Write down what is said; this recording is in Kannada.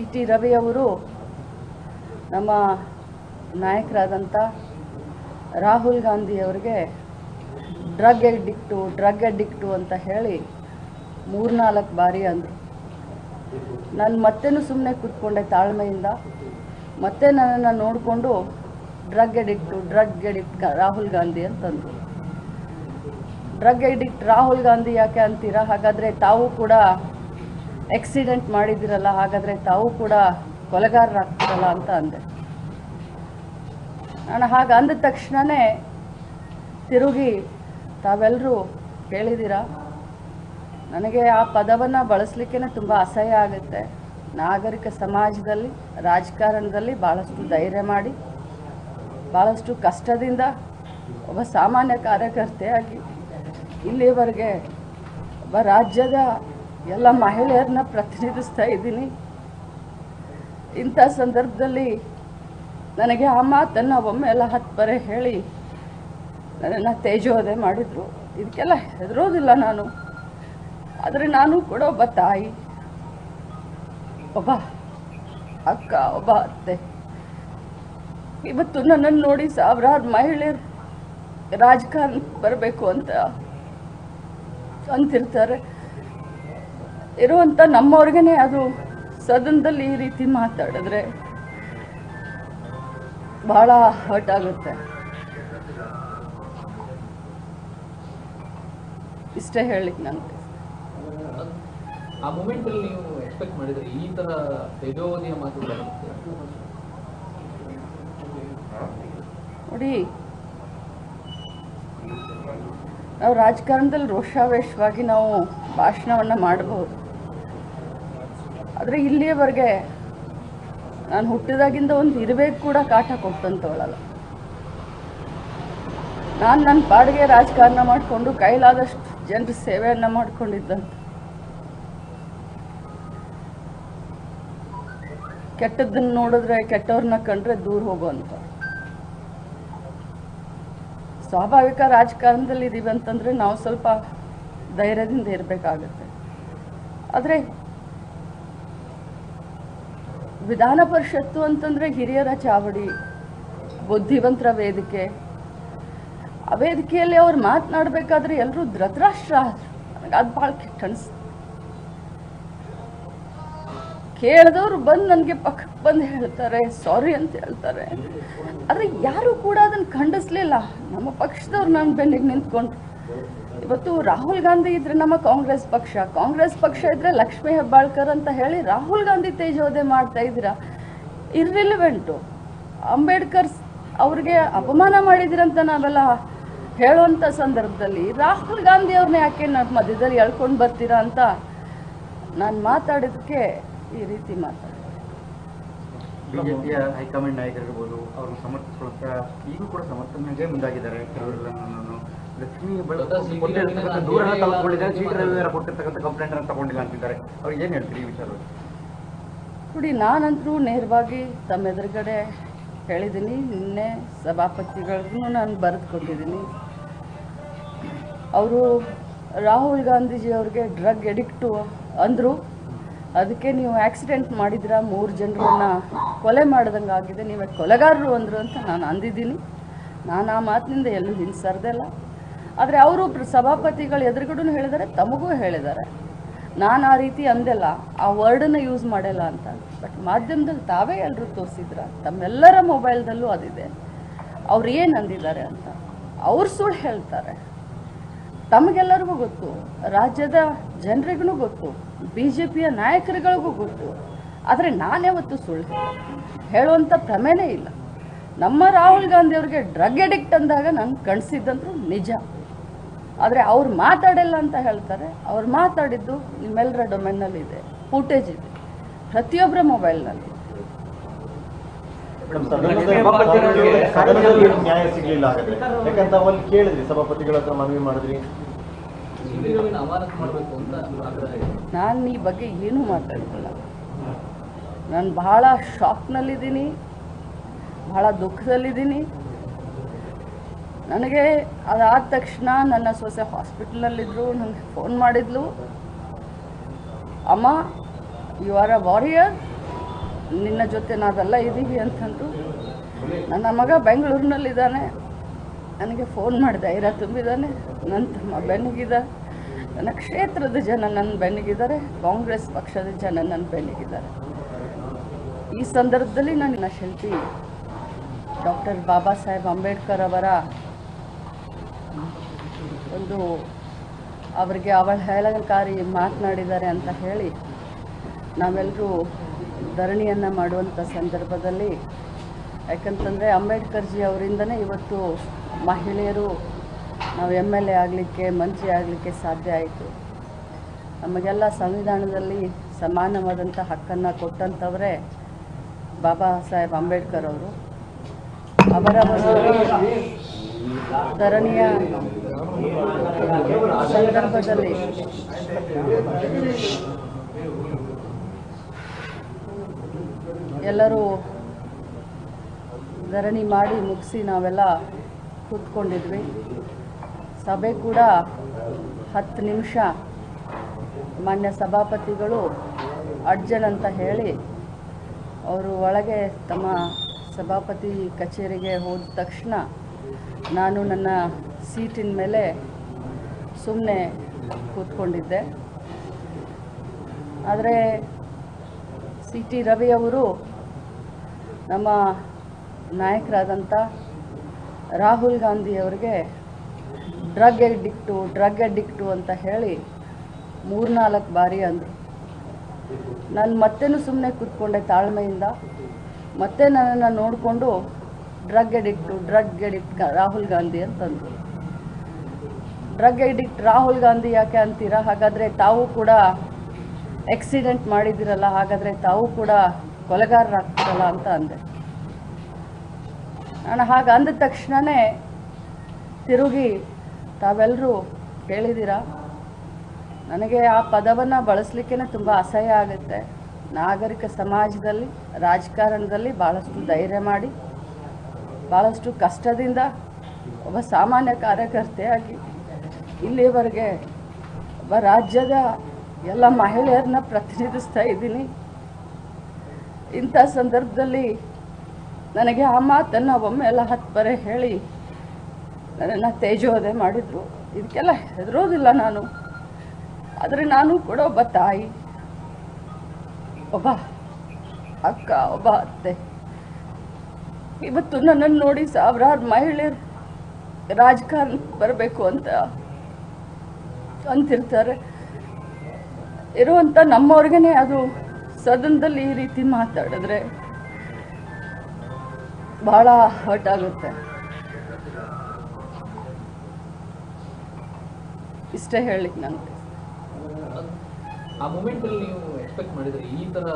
ಟಿ ಟಿ ರವಿ ಅವರು ನಮ್ಮ ನಾಯಕರಾದಂಥ ರಾಹುಲ್ ಗಾಂಧಿ ಅವರಿಗೆ ಡ್ರಗ್ ಎಡಿಕ್ಟು ಡ್ರಗ್ ಎಡಿಕ್ಟು ಅಂತ ಹೇಳಿ ಮೂರ್ನಾಲ್ಕು ಬಾರಿ ಅಂದರು. ನಾನು ಮತ್ತೇನು ಸುಮ್ಮನೆ ಕೂತ್ಕೊಂಡೆ ತಾಳ್ಮೆಯಿಂದ. ಮತ್ತೆ ನನ್ನನ್ನು ನೋಡಿಕೊಂಡು drug addict, drug addict Rahul Gandhi ಅಂತಂದರು. ಡ್ರಗ್ ಎಡಿಕ್ಟ್ ರಾಹುಲ್ ಗಾಂಧಿ ಯಾಕೆ ಅಂತೀರಾ? ಹಾಗಾದರೆ ತಾವು ಕೂಡ ಆಕ್ಸಿಡೆಂಟ್ ಮಾಡಿದಿರಲ್ಲ ಹಾಗಾದರೆ ತಾವು ಕೂಡ ಕೊಲೆಗಾರರಾಗ್ತಿರಲ್ಲ ಅಂತ ಅಂದೆ. ನಾನು ಹಾಗೆ ಅಂದ ತಕ್ಷಣವೇ ತಿರುಗಿ ತಾವೆಲ್ಲರೂ ಕೇಳಿದ್ದೀರಾ? ನನಗೆ ಆ ಪದವನ್ನು ಬಳಸಲಿಕ್ಕೆ ತುಂಬ ಅಸಹ್ಯ ಆಗುತ್ತೆ. ನಾಗರಿಕ ಸಮಾಜದಲ್ಲಿ, ರಾಜಕಾರಣದಲ್ಲಿ ಭಾಳಷ್ಟು ಧೈರ್ಯ ಮಾಡಿ ಭಾಳಷ್ಟು ಕಷ್ಟದಿಂದ ಒಬ್ಬ ಸಾಮಾನ್ಯ ಕಾರ್ಯಕರ್ತೆಯಾಗಿ ಇಲ್ಲಿವರೆಗೆ ಒಬ್ಬ ರಾಜ್ಯದ ಎಲ್ಲ ಮಹಿಳೆಯರನ್ನ ಪ್ರತಿನಿಧಿಸ್ತಾ ಇದ್ದೀನಿ. ಇಂಥ ಸಂದರ್ಭದಲ್ಲಿ ನನಗೆ ಆ ಮಾತನ್ನು ಒಮ್ಮೆ ಎಲ್ಲ ಹತ್ತು ಬರೆ ಹೇಳಿ ನನ್ನನ್ನು ತೇಜೋದೆ ಮಾಡಿದರು. ಇದಕ್ಕೆಲ್ಲ ಹೆದರೋದಿಲ್ಲ ನಾನು. ಆದರೆ ನಾನು ಕೂಡ ಒಬ್ಬ ತಾಯಿ, ಒಬ್ಬ ಅಕ್ಕ, ಒಬ್ಬ ಅತ್ತೆ. ಇವತ್ತು ನನ್ನನ್ನು ನೋಡಿ ಸಾವಿರಾರು ಮಹಿಳೆಯರು ರಾಜಕಾರಣಕ್ಕೆ ಬರಬೇಕು ಅಂತ ಅಂತಿರ್ತಾರೆ. ಇರುವಂಥ ನಮ್ಮವ್ರಿಗೇ ಅದು ಸದನದಲ್ಲಿ ಈ ರೀತಿ ಮಾತಾಡಿದ್ರೆ ಬಹಳ ಹರ್ಟ್ ಆಗುತ್ತೆ. ಇಷ್ಟೇ ಹೇಳಲಿಕ್ಕೆ ನನಗೆ ಆ ಮೂಮೆಂಟ್ ಅಲ್ಲಿ ನೀವು ಎಕ್ಸ್ಪೆಕ್ಟ್ ಮಾಡಿದ್ರೆ ಈ ತರ ತೇಜೋವಧಿಯ ಮಾತುಗಳು ನೋಡಿ ನಾವು ರಾಜಕಾರಣದಲ್ಲಿ ರೋಷಾವೇಶವಾಗಿ ನಾವು ಭಾಷಣವನ್ನು ಮಾಡಬಹುದು ಆದರೆ ಇಲ್ಲಿಯವರೆಗೆ ನಾನು ಹುಟ್ಟಿದಾಗಿಂದ ಒಂದು ಇರಬೇಕು ಕೂಡ ಕಾಟ ಕೊಟ್ಟಂತವಳಲ್ಲ. ನಾನು ನನ್ನ ಪಾಡಿಗೆ ರಾಜಕಾರಣ ಮಾಡಿಕೊಂಡು ಕೈಲಾದಷ್ಟು ಜನರ ಸೇವೆಯನ್ನು ಮಾಡ್ಕೊಂಡಿದ್ದಂತ. ಕೆಟ್ಟದ್ದನ್ನು ನೋಡಿದ್ರೆ ಕೆಟ್ಟವ್ರನ್ನ ಕಂಡ್ರೆ ದೂರ ಹೋಗುವಂತ. ಸ್ವಾಭಾವಿಕ ರಾಜಕಾರಣದಲ್ಲಿ ಇದೀವಿ ಅಂತಂದ್ರೆ ನಾವು ಸ್ವಲ್ಪ ಧೈರ್ಯದಿಂದ ಇರಬೇಕಾಗತ್ತೆ. ಆದರೆ ವಿಧಾನ ಪರಿಷತ್ತು ಅಂತಂದರೆ ಹಿರಿಯರ ಚಾವಡಿ, ಬುದ್ಧಿವಂತರ ವೇದಿಕೆ. ಆ ವೇದಿಕೆಯಲ್ಲಿ ಅವ್ರು ಮಾತನಾಡಬೇಕಾದ್ರೆ ಎಲ್ಲರೂ ಧೃತರಾಷ್ಟ್ರ ಅದು ಭಾಳ ಕೆಟ್ಟ ಅನಿಸ್ತು. ಕೇಳಿದವರು ಬಂದು ನನಗೆ ಪಕ್ಕಕ್ಕೆ ಬಂದು ಹೇಳ್ತಾರೆ, ಸಾರಿ ಅಂತ ಹೇಳ್ತಾರೆ. ಆದರೆ ಯಾರು ಕೂಡ ಅದನ್ನು ಖಂಡಿಸ್ಲಿಲ್ಲ. ನಮ್ಮ ಪಕ್ಷದವ್ರು ನನ್ನ ಬೆನ್ನಿಗೆ ನಿಂತ್ಕೊಂಡು ಇವತ್ತು ರಾಹುಲ್ ಗಾಂಧಿ ಇದ್ರೆ ನಮ್ಮ ಕಾಂಗ್ರೆಸ್ ಪಕ್ಷ. ಕಾಂಗ್ರೆಸ್ ಪಕ್ಷ ಇದ್ರೆ ಲಕ್ಷ್ಮೀ ಹೆಬ್ಬಾಳ್ಕರ್ ಅಂತ ಹೇಳಿ ರಾಹುಲ್ ಗಾಂಧಿ ತೇಜೋದೆ ಮಾಡ್ತಾ ಇದ್ದೀರಾ. ಇರ್ರಿಲಿವೆಂಟು ಅಂಬೇಡ್ಕರ್ ಅವ್ರಿಗೆ ಅಪಮಾನ ಮಾಡಿದಿರಂತ ನಾವೆಲ್ಲ ಹೇಳುವಂಥ ಸಂದರ್ಭದಲ್ಲಿ ರಾಹುಲ್ ಗಾಂಧಿ ಅವ್ರನ್ನ ಯಾಕೆ ನಮ್ಮ ಮಧ್ಯದಲ್ಲಿ ಎಳ್ಕೊಂಡು ಬರ್ತೀರಾ ಅಂತ ನಾನು ಮಾತಾಡೋದಕ್ಕೆ ಈ ರೀತಿ ಮಾತಾಡ್ತೀನಿ. ಹೈಕಮಾಂಡ್ ನಾಯಕರಿರ್ಬೋದು, ಅವ್ರನ್ನ ಕೂಡ ಸಮರ್ಥನೆಗೆ ಮುಂದಾಗಿದ್ದಾರೆ. ಕೆಲವರೆಲ್ಲ ಲಕ್ಷ್ಮಿ ಕೊಟ್ಟಿರ್ತಕ್ಕಂಥ ದೂರನ್ನ ನೇರವಾಗಿ ತೆಗೆದುಕೊಂಡಿದ್ದಾರೆ ಸಿ ಕೊಟ್ಟಿರ್ತಕ್ಕಂಥ ಕಂಪ್ಲೇಂಟ್ ಅನ್ನು ತಗೊಂಡಿಲ್ಲ ಅಂತಿದ್ದಾರೆ. ಅವ್ರಿಗೆ ಏನು ಹೇಳ್ತೀರಿ ಈ ವಿಚಾರವಾಗಿ ನೋಡಿ ನಾನಂತರೂ ನೇರವಾಗಿ ತಮ್ಮ ಎದುರುಗಡೆ ಹೇಳಿದ್ದೀನಿ. ನಿನ್ನೆ ಸಭಾಪತಿಗಳಿಗೂ ನಾನು ಬರೆದು ಕೊಟ್ಟಿದ್ದೀನಿ ಅವರು ರಾಹುಲ್ ಗಾಂಧೀಜಿ ಅವ್ರಿಗೆ ಡ್ರಗ್ ಎಡಿಕ್ಟು ಅಂದರು. ಅದಕ್ಕೆ ನೀವು ಆಕ್ಸಿಡೆಂಟ್ ಮಾಡಿದ್ರ ಮೂರು ಜನರನ್ನ ಕೊಲೆ ಮಾಡ್ದಂಗೆ ಆಗಿದೆ. ನೀವೇ ಕೊಲೆಗಾರರು ಅಂದರು ಅಂತ ನಾನು ಅಂದಿದ್ದೀನಿ. ನಾನು ಆ ಮಾತಿನಿಂದ ಎಲ್ಲೂ ಹಿಂಸರ್ದಲ್ಲ ಆದರೆ ಅವರು ಸಭಾಪತಿಗಳು ಎದುರುಗಡೆ ಹೇಳಿದ್ದಾರೆ, ತಮಗೂ ಹೇಳಿದ್ದಾರೆ. ನಾನು ಆ ರೀತಿ ಅಂದೆಲ್ಲ, ಆ ವರ್ಡನ್ನು ಯೂಸ್ ಮಾಡಲ್ಲ ಅಂತ. ಬಟ್ ಮಾಧ್ಯಮದಲ್ಲಿ ತಾವೇ ಎಲ್ಲರೂ ತೋರಿಸಿದ್ರ, ತಮ್ಮೆಲ್ಲರ ಮೊಬೈಲ್ದಲ್ಲೂ ಅದಿದೆ. ಅವ್ರು ಏನು ಅಂದಿದ್ದಾರೆ ಅಂತ. ಅವ್ರು ಸುಳ್ಳು ಹೇಳ್ತಾರೆ. ತಮಗೆಲ್ಲರಿಗೂ ಗೊತ್ತು. ರಾಜ್ಯದ ಜನರಿಗೂ ಗೊತ್ತು. ಬಿ ಜೆ ಪಿಯ ನಾಯಕರುಗಳಿಗೂ ಗೊತ್ತು. ಆದರೆ ನಾನ್ಯಾವತ್ತು ಸುಳ್ಳು. ಹೇಳುವಂಥ ಪ್ರಮೇನೇ ಇಲ್ಲ. ನಮ್ಮ ರಾಹುಲ್ ಗಾಂಧಿ ಅವ್ರಿಗೆ ಡ್ರಗ್ ಎಡಿಕ್ಟ್ ಅಂದಾಗ ನಾನು ಕಣಿಸಿದ್ದಂತೂ ನಿಜ. ಆದರೆ ಅವ್ರು ಮಾತಾಡಲ್ಲ ಅಂತ ಹೇಳ್ತಾರೆ. ಅವ್ರು ಮಾತಾಡಿದ್ದು ನಿಮ್ಮೆಲ್ಲರ ಡೊಮೆನ್ನಲ್ಲಿ ಇದೆ. ಫೂಟೇಜ್ ಇದೆ ಪ್ರತಿಯೊಬ್ಬರ ಮೊಬೈಲ್ನಲ್ಲಿ ನ್ಯಾಯ ಸಿಗ್ಲಿಲ್ಲ ಯಾಕಂತ ಅವಲ್ಲಿ ಕೇಳಿದ್ರಿ ಸಭಾಪತಿಗಳ ಹತ್ರ ಮನವಿ ಮಾಡಿದ್ರಿ? ನಾನು ಈ ಬಗ್ಗೆ ಏನೂ ಮಾತಾಡ್ತಿಲ್ಲ. ನಾನು ಬಹಳ ಶಾಕ್ನಲ್ಲಿದ್ದೀನಿ ಬಹಳ ದುಃಖದಲ್ಲಿದ್ದೀನಿ. ನನಗೆ ಅದಾದ ತಕ್ಷಣ ನನ್ನ ಸೊಸೆ ಹಾಸ್ಪಿಟ್ಲಲ್ಲಿದ್ದರು ನನಗೆ ಫೋನ್ ಮಾಡಿದ್ಲು. ಅಮ್ಮ ಯು ಆರ್ ಅ ವಾರಿಯರ್ ನಿನ್ನ ಜೊತೆ ನಾವೆಲ್ಲ ಇದ್ದೀವಿ ಅಂತಂದು ನನ್ನ ಮಗ ಬೆಂಗಳೂರಿನಲ್ಲಿದ್ದಾನೆ. ನನಗೆ ಫೋನ್ ಮಾಡಿ ಐರ ತುಂಬಿದ್ದಾನೆ. ನನ್ನ ತಮ್ಮ ಬೆನ್ನಿಗಿದ. ನನ್ನ ಕ್ಷೇತ್ರದ ಜನ ನನ್ನ ಬೆನ್ನಿಗಿದ್ದಾರೆ. ಕಾಂಗ್ರೆಸ್ ಪಕ್ಷದ ಜನ ನನ್ನ ಬೆನ್ನಿಗಿದ್ದಾರೆ. ಈ ಸಂದರ್ಭದಲ್ಲಿ ನನ್ನ ಶಿಲ್ಪಿ ಡಾಕ್ಟರ್ ಬಾಬಾ ಸಾಹೇಬ್ ಅಂಬೇಡ್ಕರ್ ಅವರ ಒಂದು ಅವರಿಗೆ ಅವಹೇಳನಕಾರಿ ಮಾತನಾಡಿದ್ದಾರೆ ಅಂತ ಹೇಳಿ ನಾವೆಲ್ಲರೂ ಧರಣಿಯನ್ನು ಮಾಡುವಂಥ ಸಂದರ್ಭದಲ್ಲಿ ಯಾಕಂತಂದರೆ ಅಂಬೇಡ್ಕರ್ಜಿ ಅವರಿಂದನೇ ಇವತ್ತು ಮಹಿಳೆಯರು ನಾವು ಎಂ ಎಲ್ ಎ ಆಗಲಿಕ್ಕೆ, ಮಂತ್ರಿ ಆಗಲಿಕ್ಕೆ ಸಾಧ್ಯ ಆಯಿತು. ನಮಗೆಲ್ಲ ಸಂವಿಧಾನದಲ್ಲಿ ಸಮಾನವಾದಂಥ ಹಕ್ಕನ್ನು ಕೊಟ್ಟಂಥವರೇ ಬಾಬಾ ಸಾಹೇಬ್ ಅಂಬೇಡ್ಕರ್ ಅವರು. ಅವರ ಧರಣಿಯ ಸಂದರ್ಭದಲ್ಲಿ ಎಲ್ಲರೂ ಧರಣಿ ಮಾಡಿ ಮುಗಿಸಿ ನಾವೆಲ್ಲ ಕೂತ್ಕೊಂಡಿದ್ವಿ. ಸಭೆ ಕೂಡ ಹತ್ತು ನಿಮಿಷ. ಮಾನ್ಯ ಸಭಾಪತಿಗಳು ಅಡ್ಜನ್ ಅಂತ ಹೇಳಿ ಅವರು ಒಳಗೆ ತಮ್ಮ ಸಭಾಪತಿ ಕಚೇರಿಗೆ ಹೋದ ತಕ್ಷಣ ನಾನು ನನ್ನ ಸೀಟಿನ ಮೇಲೆ ಸುಮ್ಮನೆ ಕೂತ್ಕೊಂಡಿದ್ದೆ. ಆದರೆ ಸಿ ಟಿ ರವಿ ಅವರು ನಮ್ಮ ನಾಯಕರಾದಂಥ ರಾಹುಲ್ ಗಾಂಧಿ ಅವರಿಗೆ ಡ್ರಗ್ ಎಡಿಕ್ಟು ಡ್ರಗ್ ಎಡಿಕ್ಟು ಅಂತ ಹೇಳಿ ಮೂರ್ನಾಲ್ಕು ಬಾರಿ ಅಂದರು. ನಾನು ಮತ್ತೇನು ಸುಮ್ಮನೆ ಕೂತ್ಕೊಂಡೆ ತಾಳ್ಮೆಯಿಂದ. ಮತ್ತೆ ನನ್ನನ್ನು ನೋಡಿಕೊಂಡು drug addict drug addict Rahul Gandhi ಅಂತಂದರು. ಡ್ರಗ್ ಎಡಿಕ್ಟ್ ರಾಹುಲ್ ಗಾಂಧಿ ಯಾಕೆ ಅಂತೀರಾ? ಹಾಗಾದರೆ ತಾವು ಕೂಡ ಆಕ್ಸಿಡೆಂಟ್ ಮಾಡಿದಿರಲ್ಲ ಹಾಗಾದರೆ ತಾವು ಕೂಡ ಕೊಲೆಗಾರರಾಗ್ತಿರಲ್ಲ ಅಂತ ಅಂದೆ. ನಾನು ಹಾಗೆ ಅಂದ ತಕ್ಷಣವೇ ತಿರುಗಿ ತಾವೆಲ್ಲರೂ ಕೇಳಿದ್ದೀರಾ? ನನಗೆ ಆ ಪದವನ್ನು ಬಳಸಲಿಕ್ಕೆ ತುಂಬ ಅಸಹ್ಯ ಆಗುತ್ತೆ. ನಾಗರಿಕ ಸಮಾಜದಲ್ಲಿ, ರಾಜಕಾರಣದಲ್ಲಿ ಭಾಳಷ್ಟು ಧೈರ್ಯ ಮಾಡಿ ಭಾಳಷ್ಟು ಕಷ್ಟದಿಂದ ಒಬ್ಬ ಸಾಮಾನ್ಯ ಕಾರ್ಯಕರ್ತೆಯಾಗಿ ಇಲ್ಲಿವರೆಗೆ ಒಬ್ಬ ರಾಜ್ಯದ ಎಲ್ಲ ಮಹಿಳೆಯರನ್ನ ಪ್ರತಿನಿಧಿಸ್ತಾ ಇದ್ದೀನಿ. ಇಂಥ ಸಂದರ್ಭದಲ್ಲಿ ನನಗೆ ಆ ಮಾತನ್ನು ಒಮ್ಮೆ ಎಲ್ಲ ಹತ್ತು ಬರೆ ಹೇಳಿ ನನ್ನನ್ನು ತೇಜೋದೆ ಮಾಡಿದರು. ಇದಕ್ಕೆಲ್ಲ ಹೆದರೋದಿಲ್ಲ ನಾನು. ಆದರೆ ನಾನು ಕೂಡ ಒಬ್ಬ ತಾಯಿ, ಒಬ್ಬ ಅಕ್ಕ, ಒಬ್ಬ ಅತ್ತೆ. ಇವತ್ತು ನನ್ನನ್ನು ನೋಡಿ ಸಾವಿರಾರು ಮಹಿಳೆಯರು ರಾಜಕಾರಣಕ್ಕೆ ಬರಬೇಕು ಅಂತ ಅಂತಿರ್ತಾರೆ. ಇರುವಂಥ ನಮ್ಮವ್ರಿಗೇ ಅದು ಸದನದಲ್ಲಿ ಈ ರೀತಿ ಮಾತಾಡಿದ್ರೆ ಬಹಳ ಹರ್ಟ್ ಆಗುತ್ತೆ. ಇಷ್ಟೇ ಹೇಳಲಿಕ್ಕೆ ನನಗೆ ಆ ಮೂಮೆಂಟಲ್ಲಿ ನೀವು ಎಕ್ಸ್ಪೆಕ್ಟ್ ಮಾಡಿದ್ರೆ ಈ ಥರ